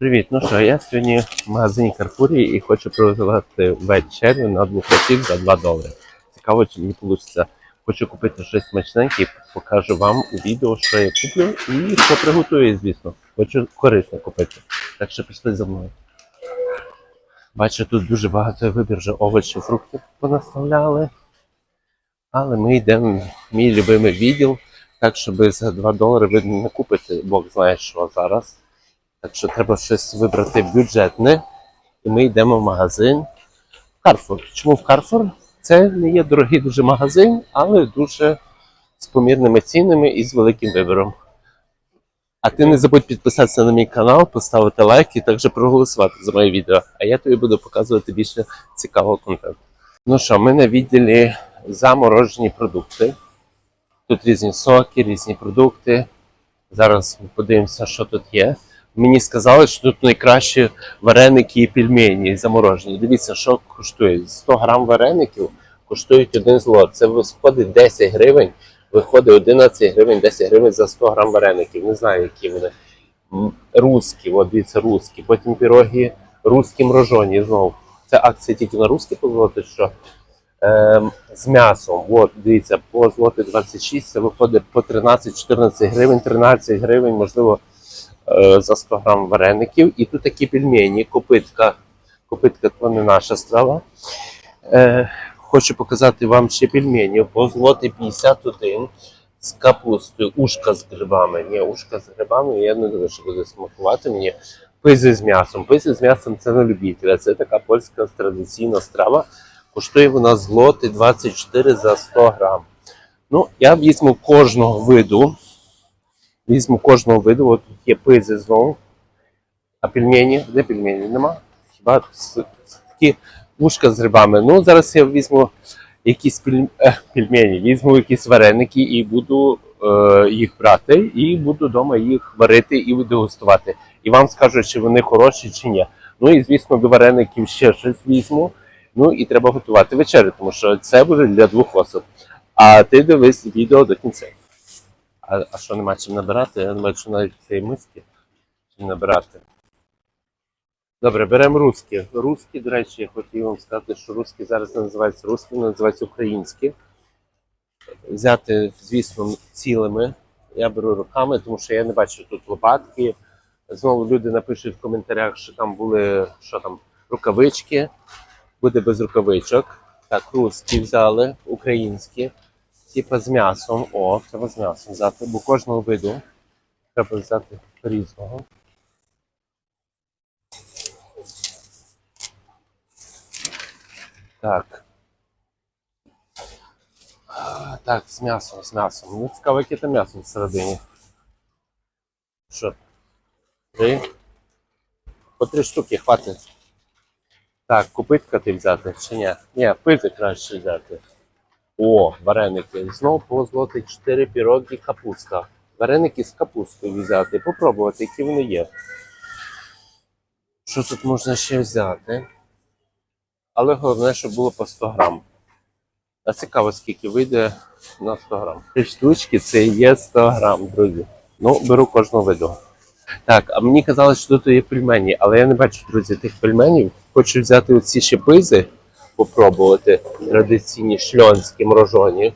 Привіт, ну що, я сьогодні в магазині Карпурі і хочу приготувати вечерю на двох осіб за 2 долари. Цікаво, чи мені вийде. Хочу купити щось смачненьке і покажу вам у відео, що я куплю і що приготую, звісно. Хочу корисно купити. Так що пішли за мною. Бачу, тут дуже багато вибір вже овочів, фруктів понаставляли. Але ми йдемо в мій любимий відділ, так щоб за 2 долари ви не купите, Бог знає, що зараз. Так що треба щось вибрати бюджетне. І ми йдемо в магазин Carrefour. Чому в Carrefour? Це не є дорогий дуже магазин, але дуже з помірними цінами і з великим вибором. А ти не забудь підписатися на мій канал, поставити лайк і також проголосувати за моє відео. А я тобі буду показувати більше цікавого контенту. Ну що, ми на відділі заморожені продукти. Тут різні соки, різні продукти. Зараз ми подивимося, що тут є. Мені сказали, що тут найкращі вареники і пельмені заморожені. Дивіться, що коштує. 100 грам вареників коштують один злот. Це виходить 10 гривень. Виходить 11 гривень, 10 гривень за 100 грам вареників. Не знаю, які вони. Русські, от дивіться, русські. Потім піроги русські мрожені. Знову. Це акція тільки на русські позолоти, що ем, з м'ясом. От, дивіться, по злоти 26 це виходить по 13-14 гривень, 13 гривень, можливо, е, за 100 грам вареників. І тут такі пельмені, копитка. Копитка то не наша страва. Е, хочу показати вам ще пельмені. По злоти 51 з капустою, ушка з грибами. Ні, ушка з грибами, я не думаю, що буде смакувати мені. Пизи з м'ясом. Пизи з м'ясом це на любителя. Це така польська традиційна страва. Коштує вона злоти 24 за 100 грам. Ну, я візьму кожного виду. Візьму кожного виду. От тут є пизи знову. А пельмені? Де пельмені? Нема? Хіба такі вушка з грибами. Ну, зараз я візьму якісь пель... е, пельмені, візьму якісь вареники і буду е, їх брати, і буду вдома їх варити і дегустувати. І вам скажу, чи вони хороші, чи ні. Ну і звісно, до вареників ще щось візьму. Ну і треба готувати вечерю, тому що це буде для двох осіб. А ти дивись відео до кінця. А, а що нема чим набирати? Я думаю, що навіть цієї миски чим набирати. Добре, беремо русські. Русські, до речі, я хотів вам сказати, що русські зараз не називаються русські, вони називаються українські. Взяти, звісно, цілими. Я беру руками, тому що я не бачу тут лопатки. Знову люди напишуть в коментарях, що там були що там, рукавички. Буде без рукавичок. Так, русські взяли, українські. Типа з м'ясом. О, треба з м'ясом взяти, бо кожного виду треба взяти різного. Так. Так, з м'ясом, з м'ясом. Ну, цікаво, яке там м'ясо всередині. Що? Три? По три штуки хватить. Так, купитка ти взяти чи ні? Ні, пити краще взяти. О, вареники. Знову по злоти 4 піроги капуста. Вареники з капустою взяти. Попробувати, які вони є. Що тут можна ще взяти? Але головне, щоб було по 100 грам. А цікаво, скільки вийде на 100 грам. Три штучки це є 100 грам, друзі. Ну, беру кожного виду. Так, а мені казали, що тут є пельмені, але я не бачу, друзі, тих пельменів. Хочу взяти оці ще пизи, попробувати традиційні шльонські морожоні.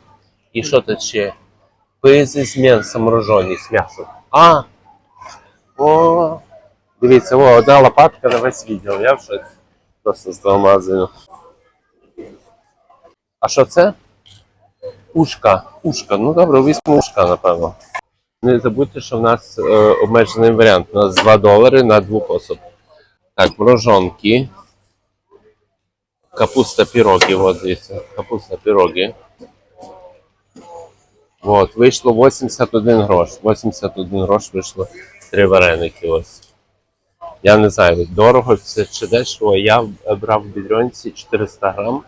І що тут ще? Пизи з м'ясом морожоні, з м'ясом. А! О! Дивіться, о, одна лопатка на весь відео. Я вже просто з того. А що це? Ушка. Ушка. Ну добре, візьму ушка, напевно. Не забудьте, що в нас е, обмежений варіант. У нас 2 долари на двох осіб. Так, морожонки. Капуста піроги, от дивіться. Капуста піроги. От, вийшло 81 грош. 81 грош вийшло три вареники. Ось. Я не знаю, дорого це чи дешево. Я брав в бідронці 400 грам.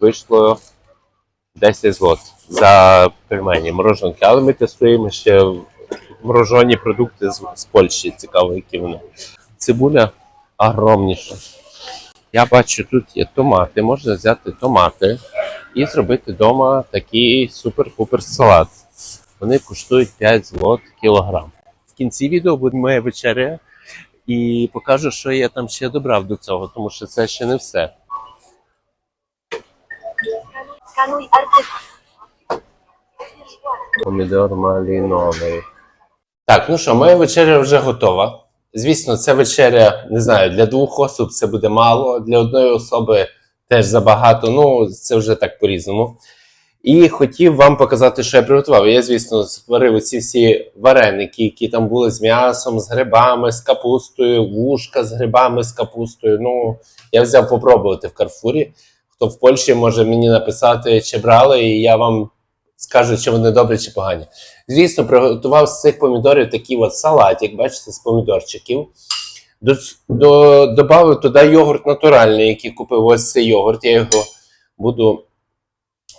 Вийшло 10 злот за пельмені, мороженки. Але ми тестуємо ще морожені продукти з, з Польщі. Цікаво, які вони. Цибуля огромніша. Я бачу, тут є томати. Можна взяти томати і зробити вдома такий супер-пупер салат. Вони коштують 5 злот кілограм. В кінці відео буде моя вечеря. і покажу, що я там ще добрав до цього, тому що це ще не все. Помідор маліновий. Так, ну що, моя вечеря вже готова. Звісно, це вечеря, не знаю, для двох осіб це буде мало, для одної особи теж забагато. Ну, це вже так по-різному. І хотів вам показати, що я приготував. Я, звісно, зварив ці всі вареники, які там були з м'ясом, з грибами, з капустою, вушка з грибами, з капустою. Ну, я взяв попробувати в Карфурі. Хто в Польщі може мені написати, чи брали, і я вам скажу, чи вони добрі, чи погані. Звісно, приготував з цих помідорів такий от салатик, бачите, з помідорчиків. До, до, добавив туди йогурт натуральний, який купив ось цей йогурт. Я його буду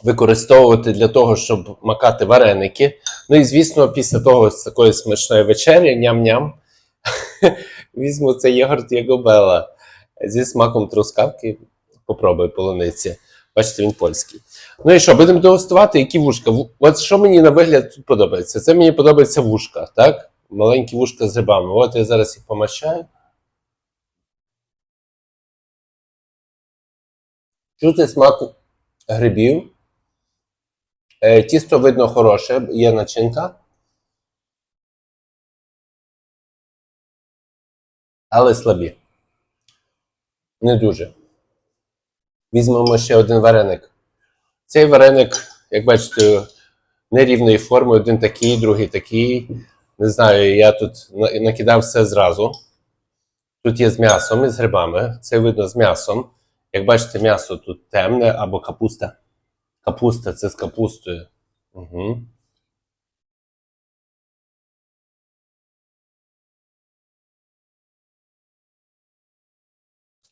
використовувати для того, щоб макати вареники. Ну і звісно, після того з такої смачної вечері, ням-ням, візьму цей йогурт Ягобела зі смаком трускавки. Попробуй полуниці. Бачите, він польський. Ну і що, будемо дегустувати, які вушка. От що мені на вигляд тут подобається? Це мені подобається вушка, так? Маленькі вушка з грибами. От я зараз їх помащаю. Чути смак грибів. Е, тісто видно хороше, є начинка. Але слабі. Не дуже. Візьмемо ще один вареник. Цей вареник, як бачите, нерівної форми, один такий, другий такий. Не знаю, я тут накидав все зразу. Тут є з м'ясом і з грибами. Це видно з м'ясом. Як бачите, м'ясо тут темне або капуста. Капуста це з капустою. Угу.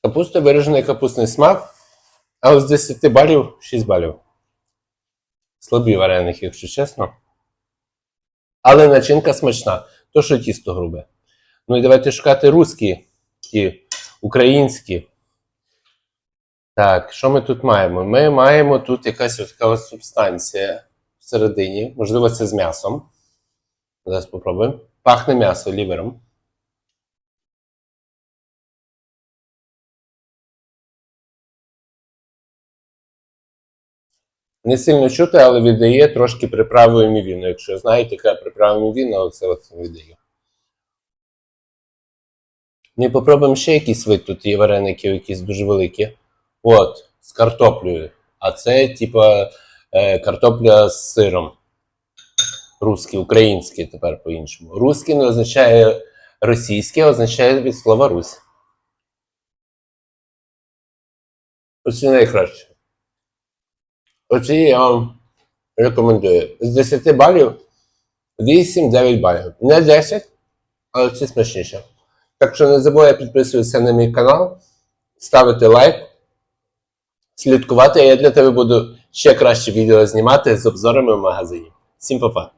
Капуста виражений капустний смак. Але з 10 балів 6 балів. Слабі вареники, якщо чесно. Але начинка смачна. То, що тісто грубе. Ну і давайте шукати русські, ті українські. Так, що ми тут маємо? Ми маємо тут якась така субстанція всередині. Можливо, це з м'ясом. Зараз спробуємо. Пахне м'ясо лівером. Не сильно чути, але віддає трошки приправою мівіну. Якщо знаєте, яка приправа мівіна, оце от віддає. Ну і попробуємо ще якийсь вид. Тут є вареники, якісь дуже великі. От, з картоплею. А це, типа, е, картопля з сиром. Русський, український тепер по-іншому. Русський не означає російський, а означає від слова Русь. Оце найкраще. Оці я вам рекомендую. З 10 балів 8-9 балів. Не 10, але це смачніше. Так що не забувай підписуватися на мій канал, ставити лайк, слідкувати, я для тебе буду ще краще відео знімати з обзорами в магазині. Всім па-па!